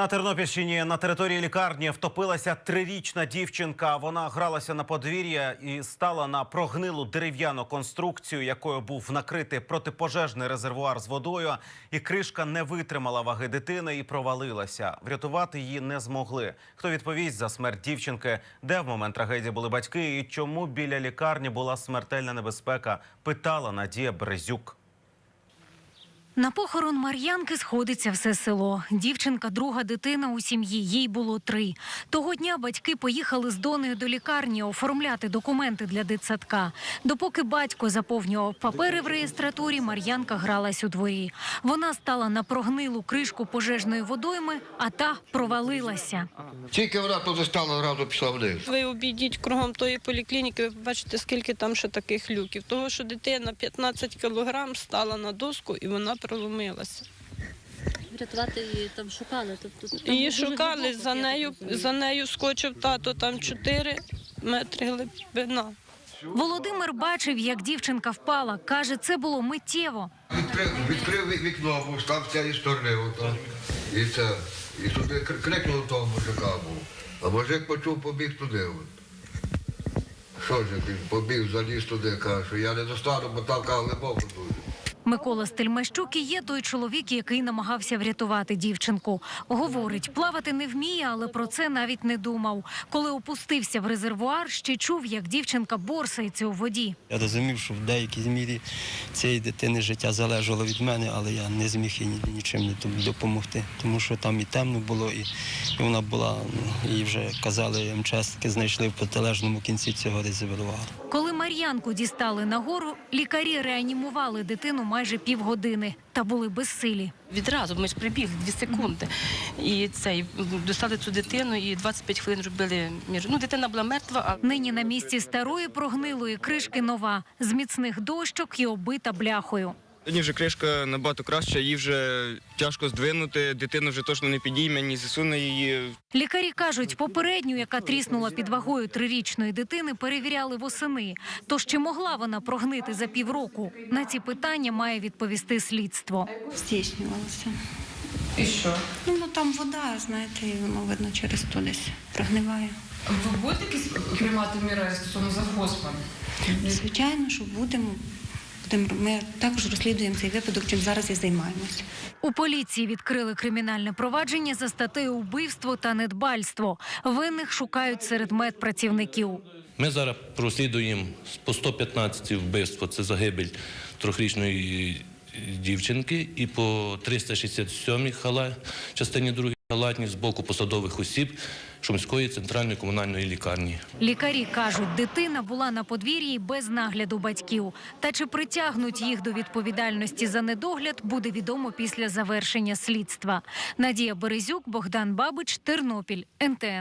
На Тернопільщині на території лікарні втопилася трирічна дівчинка. Вона гралася на подвір'я і стала на прогнилу дерев'яну конструкцію, якою був накритий протипожежний резервуар з водою. І кришка не витримала ваги дитини і провалилася. Врятувати її не змогли. Хто відповість за смерть дівчинки? Де в момент трагедії були батьки? І чому біля лікарні була смертельна небезпека? Питала Надія Березюк. На похорон Мар'янки сходиться все село. Дівчинка, друга дитина у сім'ї. Їй було три. Того дня батьки поїхали з донею до лікарні оформляти документи для дитсадка. Допоки батько заповнював папери в реєстратурі, Мар'янка гралась у дворі. Вона стала на прогнилу кришку пожежної водойми, а та провалилася. Тільки вона тут стала, одразу пішла вниз. Ви обійдіть кругом тої поліклініки, ви побачите, скільки там ще таких люків. Того, що дитина 15 кілограм стала на доску і вона проломилася. Врятувати її там шукали. Тобто там Її дуже шукали глибоко, за я так нею. розумію. За нею скочив тато там 4 метри глибина. Володимир бачив, як дівчинка впала. Каже, це було миттєво. Відкрив, відкрив вікно, з цієї сторони. І це. І туди кр- крикнув того мужика був. А мужик почув, побіг туди. От. Що ж, він побіг, заліз туди, каже, що я не достану, бо там каже, глибоко дуже. Микола Стельмащук і є той чоловік, який намагався врятувати дівчинку. Говорить, плавати не вміє, але про це навіть не думав. Коли опустився в резервуар, ще чув, як дівчинка борсається у воді. Я розумів, що в деякій мірі цієї дитини життя залежало від мене, але я не зміг їй нічим не допомогти, тому що там і темно було, і, і вона була, ну, її вже казали, МЧСники знайшли в протилежному кінці цього резервуару. Коли Мар'янку дістали нагору, лікарі реанімували дитину майже півгодини та були безсилі. Відразу ми ж прибігли дві секунди. І цей достали цю дитину, і 25 хвилин робили між. Ну, дитина була мертва, а Нині на місці старої прогнилої кришки нова з міцних дощок і оббита бляхою. Сьогодні вже кришка набагато краща, її вже тяжко здвинути, дитина вже точно не підійме, ні засуне її. Лікарі кажуть, попередню, яка тріснула під вагою трирічної дитини, перевіряли восени. Тож чи могла вона прогнити за півроку? На ці питання має відповісти слідство. Здійснювалося. І що? Ну, ну там вода, знаєте, і воно видно через то десь прогниває. Ви будете якісь приймати міри стосовно завгоспа? Звичайно, що будемо. Будемо. Ми також розслідуємо цей випадок, чим зараз і займаємося. У поліції відкрили кримінальне провадження за статтею убивство та недбальство. Винних шукають серед медпрацівників. Ми зараз розслідуємо по 115 вбивство, це загибель трьохрічної дівчинки, і по 367 хала, частині 2 халатність з боку посадових осіб Шумської центральної комунальної лікарні. Лікарі кажуть, дитина була на подвір'ї без нагляду батьків. Та чи притягнуть їх до відповідальності за недогляд, буде відомо після завершення слідства. Надія Березюк, Богдан Бабич, Тернопіль, НТН.